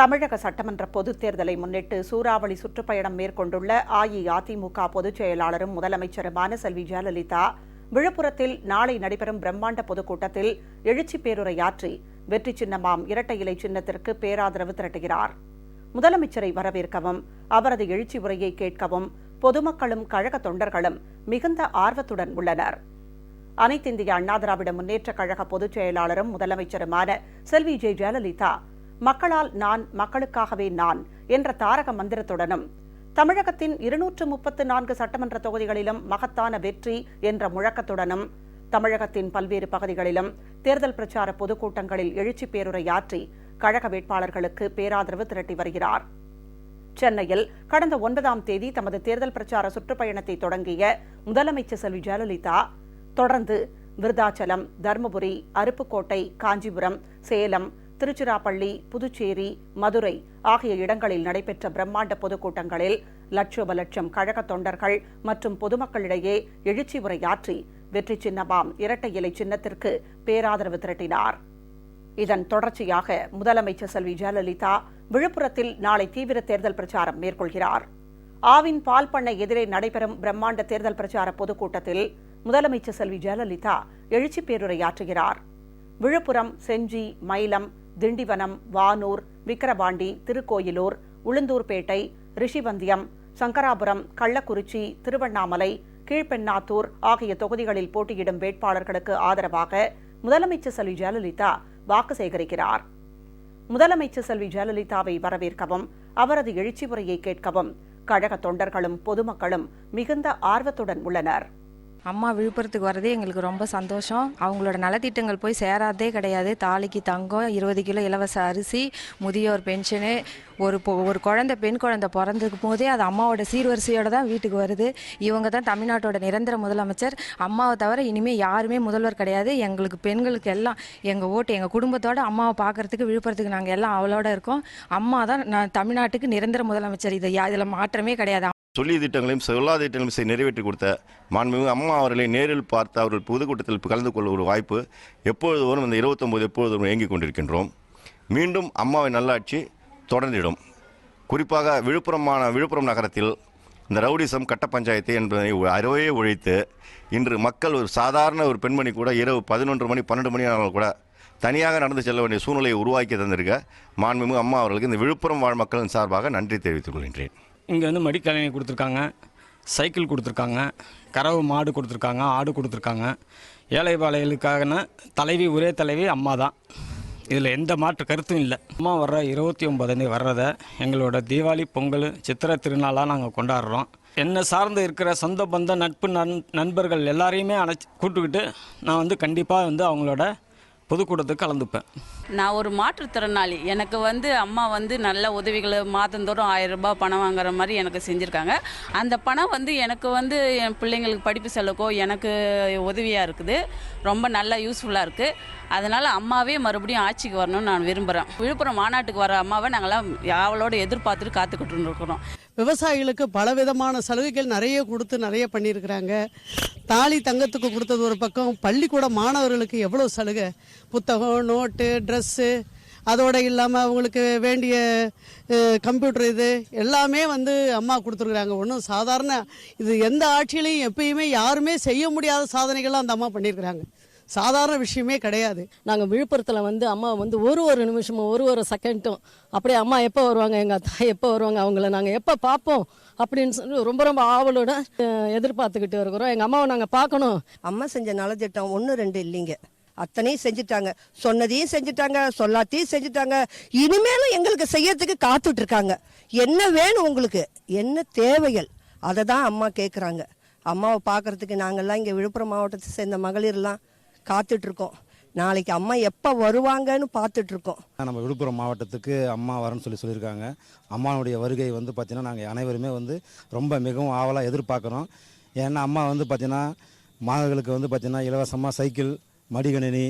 தமிழக சட்டமன்ற பொதுத் தேர்தலை முன்னிட்டு சூறாவளி சுற்றுப்பயணம் மேற்கொண்டுள்ள அஇஅதிமுக பொதுச் செயலாளரும் முதலமைச்சருமான செல்வி ஜெயலலிதா விழுப்புரத்தில் நாளை நடைபெறும் பிரம்மாண்ட பொதுக்கூட்டத்தில் எழுச்சி பேருரையாற்றி வெற்றி சின்னமாம் இரட்டை இலை சின்னத்திற்கு பேராதரவு திரட்டுகிறார். முதலமைச்சரை வரவேற்கவும் அவரது எழுச்சி உரையை கேட்கவும் பொதுமக்களும் கழக தொண்டர்களும் மிகுந்த ஆர்வத்துடன் உள்ளனர். அனைத்திந்திய அண்ணா திராவிட முன்னேற்றக் கழக பொதுச் செயலாளரும் முதலமைச்சருமான செல்வி ஜெ. ஜெயலலிதா மக்களால் நான் மக்களுக்காகவே நான் என்ற தாரக மந்திரத்துடனும் தமிழகத்தின் இருநூற்று முப்பத்து நான்கு சட்டமன்ற தொகுதிகளிலும் மகத்தான வெற்றி என்ற முழக்கத்துடனும் தமிழகத்தின் பல்வேறு பகுதிகளிலும் தேர்தல் பிரச்சார பொதுக்கூட்டங்களில் எழுச்சி பேருரையாற்றி கழக வேட்பாளர்களுக்கு பேராதரவு திரட்டி வருகிறார். சென்னையில் கடந்த ஒன்பதாம் தேதி தமது தேர்தல் பிரச்சார சுற்றுப்பயணத்தை தொடங்கிய முதலமைச்சர் செல்வி ஜெயலலிதா தொடர்ந்து விருதாச்சலம் தருமபுரி அருப்புக்கோட்டை காஞ்சிபுரம் சேலம் திருச்சிராப்பள்ளி புதுச்சேரி மதுரை ஆகிய இடங்களில் நடைபெற்ற பிரம்மாண்ட பொதுக்கூட்டங்களில் லட்சோப லட்சம் கழக தொண்டர்கள் மற்றும் பொதுமக்களிடையே எழுச்சி உரையாற்றி வெற்றி சின்னமாம் இரட்டை இலை சின்னத்திற்கு பேராதரவு திரட்டினார். இதன் தொடர்ச்சியாக முதலமைச்சர் செல்வி ஜெயலலிதா விழுப்புரத்தில் நாளை தீவிர தேர்தல் பிரச்சாரம் மேற்கொள்கிறார். ஆவின் பால் பண்ணை எதிரே நடைபெறும் பிரம்மாண்ட தேர்தல் பிரச்சார பொதுக்கூட்டத்தில் முதலமைச்சர் செல்வி ஜெயலலிதா எழுச்சி பேருரையாற்றுகிறார். விழுப்புரம் செஞ்சி மயிலம் திண்டிவனம் வானூர் விக்கிரவாண்டி திருக்கோயிலூர் உளுந்தூர்பேட்டை ரிஷிவந்தியம் சங்கராபுரம் கள்ளக்குறிச்சி திருவண்ணாமலை கீழ்பெண்ணாத்தூர் ஆகிய தொகுதிகளில் போட்டியிடும் வேட்பாளர்களுக்கு ஆதரவாக முதலமைச்சர் செல்வி ஜெயலலிதா வாக்கு சேகரிக்கிறார். முதலமைச்சர் செல்வி ஜெயலலிதாவை வரவேற்கவும் அவரது எழுச்சி உரையை கேட்கவும் கழக தொண்டர்களும் பொதுமக்களும் மிகுந்த ஆர்வத்துடன் உள்ளனர். அம்மா விழுப்புரத்துக்கு வரதே எங்களுக்கு ரொம்ப சந்தோஷம். அவங்களோட நலத்திட்டங்கள் போய் சேராதே கிடையாது. தாலிக்கு தங்கம் இருபது கிலோ இலவச அரிசி முதியோர் பென்ஷனு ஒரு ஒரு குழந்தை பெண் குழந்தை பிறந்துக்கும் போதே அது அம்மாவோட சீர்வரிசையோட தான் வீட்டுக்கு வருது. இவங்க தான் தமிழ்நாட்டோட நிரந்தர முதலமைச்சர். அம்மாவை தவிர இனிமேல் யாருமே முதல்வர் கிடையாது. எங்களுக்கு பெண்களுக்கு எல்லாம் எங்கள் ஓட்டு எங்கள் குடும்பத்தோடு அம்மாவை பார்க்கறதுக்கு விழுப்புரத்துக்கு நாங்கள் எல்லாம் அவளோட இருக்கோம். அம்மா தான் நான் தமிழ்நாட்டுக்கு நிரந்தர முதலமைச்சர். இது இதில் மாற்றமே கிடையாது. சொல்லிய திட்டங்களையும் சொல்லாத திட்டங்களையும் செய் நிறைவேற்றி கொடுத்த மாண்புமிகு அம்மா அவர்களை நேரில் பார்த்து அவர்கள் பொதுக்கூட்டத்தில் கலந்து கொள்ள ஒரு வாய்ப்பு எப்பொழுது வரும் இந்த இருபத்தொம்போது எப்பொழுது வரும் இயங்கிக் கொண்டிருக்கின்றோம். மீண்டும் அம்மாவின் நல்லாட்சி தொடர்ந்திடும். குறிப்பாக விழுப்புரமான விழுப்புரம் நகரத்தில் இந்த ரவுடிசம் கட்ட பஞ்சாயத்து என்பதை அறவே ஒழித்து இன்று மக்கள் ஒரு சாதாரண ஒரு பெண்மணி கூட இரவு பதினொன்று மணி பன்னெண்டு மணி ஆனாலும் கூட தனியாக நடந்து செல்ல வேண்டிய சூழ்நிலையை உருவாக்கி தந்திருக்க மாண்புமிகு அம்மா அவர்களுக்கு இந்த விழுப்புரம் வாழ் மக்களின் சார்பாக நன்றி தெரிவித்துக் கொள்கின்றேன். இங்கே வந்து மடிக்கணினி கொடுத்துருக்காங்க. சைக்கிள் கொடுத்துருக்காங்க. கறவு மாடு கொடுத்துருக்காங்க. ஆடு கொடுத்துருக்காங்க. ஏழை தலைவி ஒரே தலைவி அம்மா தான். இதில் எந்த மாற்று கருத்தும் இல்லை. அம்மா வர்ற இருபத்தி ஒன்பதாந்தே வர்றதை எங்களோட தீபாவளி பொங்கல் சித்திரை திருநாளாக நாங்கள் கொண்டாடுறோம். என்னை சார்ந்து இருக்கிற சொந்த பந்த நட்பு நண் நண்பர்கள் எல்லாரையுமே அழைச்சி கூப்பிட்டுக்கிட்டு நான் வந்து கண்டிப்பாக வந்து அவங்களோட பொதுக்கூட்டத்துக்கு கலந்துப்பேன். நான் ஒரு மாற்றுத்திறனாளி. எனக்கு வந்து அம்மா வந்து நல்ல உதவிகளை மாதந்தோறும் ஆயிரம் ரூபாய் பணம் வாங்குற மாதிரி எனக்கு செஞ்சுருக்காங்க. அந்த பணம் வந்து எனக்கு வந்து என் பிள்ளைங்களுக்கு படிப்பு செலவுக்கோ எனக்கு உதவியாக இருக்குது. ரொம்ப நல்லா யூஸ்ஃபுல்லாக இருக்குது அதனால் அம்மாவே மறுபடியும் ஆட்சிக்கு வரணும்னு நான் விரும்புகிறேன் விழுப்புரம் மாநாட்டுக்கு வர அம்மாவை நாங்களாம் அவளோட எதிர்பார்த்துட்டு காத்துக்கிட்டு இருக்கிறோம் விவசாயிகளுக்கு பலவிதமான சலுகைகள் நிறைய கொடுத்து நிறைய பண்ணியிருக்கிறாங்க. தாலி தங்கத்துக்கு கொடுத்தது ஒரு பக்கம் பள்ளிக்கூட மாணவர்களுக்கு எவ்வளோ சலுகை? புத்தகம் நோட்டு ட்ரெஸ்ஸு அதோடு இல்லாமல் அவங்களுக்கு வேண்டிய கம்ப்யூட்டர் இது எல்லாமே வந்து அம்மா கொடுத்துருக்குறாங்க. ஒன்றும் சாதாரண இது எந்த ஆட்சியிலையும் எப்பயுமே யாருமே செய்ய முடியாத சாதனைகள்லாம் அந்த அம்மா பண்ணியிருக்கிறாங்க. சாதாரண விஷயமே கிடையாது. நாங்கள் விழுப்புரத்தில் வந்து அம்மா வந்து ஒரு ஒரு நிமிஷமும் ஒரு ஒரு செகண்டும் அப்படியே அம்மா எப்போ வருவாங்க எங்கள் அத்தா எப்போ வருவாங்க அவங்கள நாங்கள் எப்போ பார்ப்போம் அப்படின்னு சொல்லி ரொம்ப ரொம்ப ஆவலோட எதிர்பார்த்துக்கிட்டு இருக்கிறோம். எங்கள் அம்மாவை நாங்கள் பார்க்கணும். அம்மா செஞ்ச நலத்திட்டம் ஒன்று ரெண்டு இல்லைங்க. அத்தனையும் செஞ்சுட்டாங்க. சொன்னதையும் செஞ்சுட்டாங்க சொல்லாத்தையும் செஞ்சுட்டாங்க. இனிமேலும் எங்களுக்கு செய்யறதுக்கு காத்துட்டு இருக்காங்க என்ன வேணும் உங்களுக்கு? என்ன தேவைகள்? அதை தான் அம்மா கேட்குறாங்க அம்மாவை பார்க்கறதுக்கு நாங்கள்லாம் இங்கே விழுப்புரம் மாவட்டத்தை சேர்ந்த மகளிர்லாம் காத்துட்டு இருக்கோம் நாளைக்கு அம்மா எப்போ வருவாங்கன்னு பார்த்துட்டு இருக்கோம் நம்ம விழுப்புரம் மாவட்டத்துக்கு அம்மா வரேன்னு சொல்லி சொல்லியிருக்காங்க. அம்மாவுடைய வருகை வந்து பார்த்திங்கன்னா நாங்கள் அனைவருமே வந்து ரொம்ப மிகவும் ஆவலாக எதிர்பார்க்குறோம். ஏன்னா அம்மா வந்து பார்த்திங்கன்னா மாணவர்களுக்கு வந்து பார்த்திங்கன்னா இலவசமாக சைக்கிள் மடிகணினி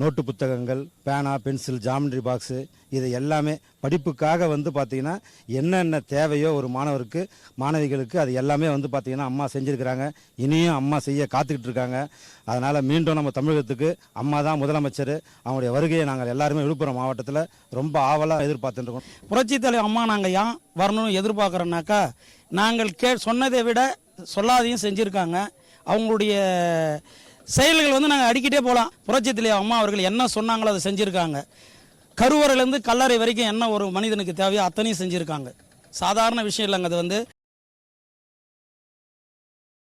நோட்டு புத்தகங்கள் பேனா பென்சில் ஜாமெண்ட்ரி பாக்ஸு இது எல்லாமே படிப்புக்காக வந்து பார்த்திங்கன்னா என்னென்ன தேவையோ ஒரு மாணவருக்கு மாணவிகளுக்கு அது எல்லாமே வந்து பார்த்திங்கன்னா அம்மா செஞ்சுருக்கிறாங்க. இனியும் அம்மா செய்ய காத்துக்கிட்டு இருக்காங்க. அதனால் மீண்டும் நம்ம தமிழகத்துக்கு அம்மா தான் முதலமைச்சர். அவங்களுடைய வருகையை நாங்கள் எல்லாருமே விழுப்புரம் மாவட்டத்தில் ரொம்ப ஆவலாக எதிர்பார்த்துட்டு இருக்கோம் புரட்சித் தலைவர் அம்மா நாங்கள் ஏன் வரணும்னு எதிர்பார்க்குறோன்னாக்கா நாங்கள் கே சொன்னதை விட சொல்லாதையும் செஞ்சுருக்காங்க. அவங்களுடைய செயல்கள் வந்து நாங்கள் அடிக்கிட்டே போகலாம் புரட்சித்திலே அம்மா அவர்கள் என்ன சொன்னாங்களோ அதை செஞ்சுருக்காங்க. கருவறையிலேருந்து கல்லறை வரைக்கும் என்ன ஒரு மனிதனுக்கு தேவையோ அத்தனையும் செஞ்சுருக்காங்க. சாதாரண விஷயம் இல்லைங்க அது வந்து